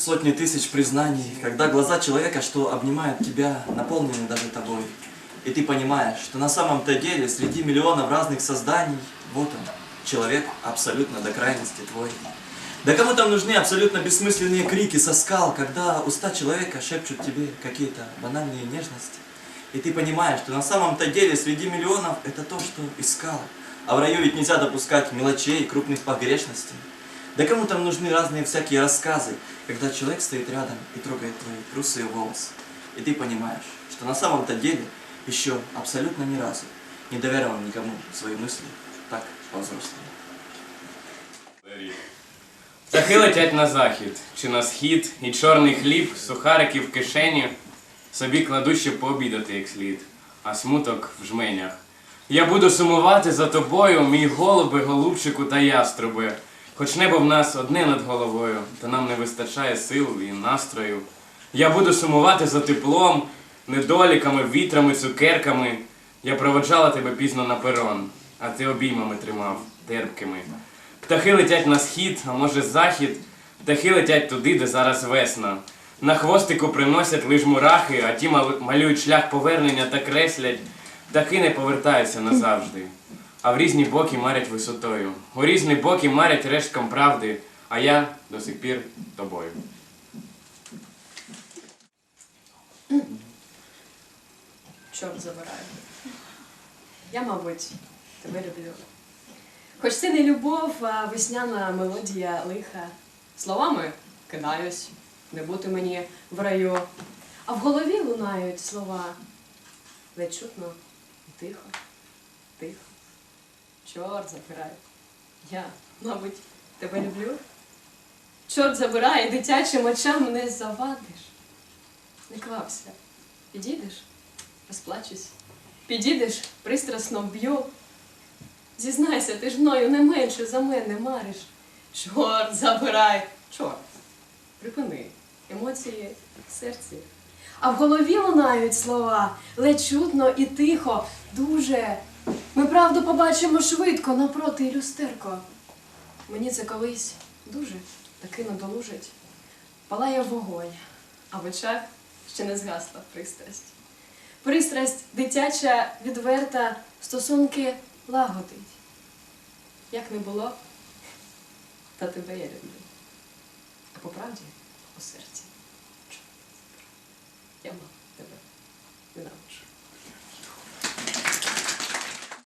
сотни тысяч признаний, когда глаза человека, что обнимают тебя, наполнены даже тобой. И ты понимаешь, что на самом-то деле среди миллионов разных созданий, вот он, человек абсолютно до крайности твой. Да кому там нужны абсолютно бессмысленные крики со скал, когда уста человека шепчут тебе какие-то банальные нежности. И ты понимаешь, что на самом-то деле среди миллионов это то, что искал. А в раю ведь нельзя допускать мелочей, крупных погрешностей. Да кому там нужны разные всякие рассказы, когда человек стоит рядом и трогает твои русые волосы. И ты понимаешь, что на самом-то деле еще абсолютно ни разу не доверял никому свои мысли так по-взрослому. Птахи летять на захід чи на схід, і чорний хліб, сухарики в кишені, собі кладу, щоб пообідати як слід, а смуток в жменях. Я буду сумувати за тобою, мій голуби, голубчику та яструби. Хоч небо в нас одне над головою, та нам не вистачає сил і настрою. Я буду сумувати за теплом, недоліками, вітрами, цукерками. Я проводжала тебе пізно на перон, а ти обіймами тримав терпкими. Птахи летять на схід, а може захід. Птахи летять туди, де зараз весна. На хвостику приносять лиш мурахи, а ті малюють шлях повернення та креслять. Птахи не повертаються назавжди, а в різні боки марять висотою. У різні боки марять рештком правди, а я до сих пір тобою. Чорт забирає. Я, мабуть, тебе люблю. Хоч це не любов, а весняна мелодія лиха. Словами кидаюсь, не бути мені в раю. А в голові лунають слова. Ледь чутно тихо, тихо. Чорт забирай. Я, мабуть, тебе люблю. Чорт забирай, дитячим очам не завадиш. Не квапся. Підійдеш? Розплачусь. Підійдеш, пристрасно вб'ю. Зізнайся, ти ж мною не менше за мене мариш. Чорт, забирай. Чорт. Припини. Емоції в серці. А в голові лунають слова ледь чутно і тихо, дуже. Ми правду побачимо швидко напроти люстерко. Мені це колись дуже таки надолужить. Палає вогонь, а в очах ще не згасла пристрасть. Пристрасть дитяча, відверта, стосунки лагодить. Як не було, та тебе я люблю. А по правді у серці. Я. Ненавиджу.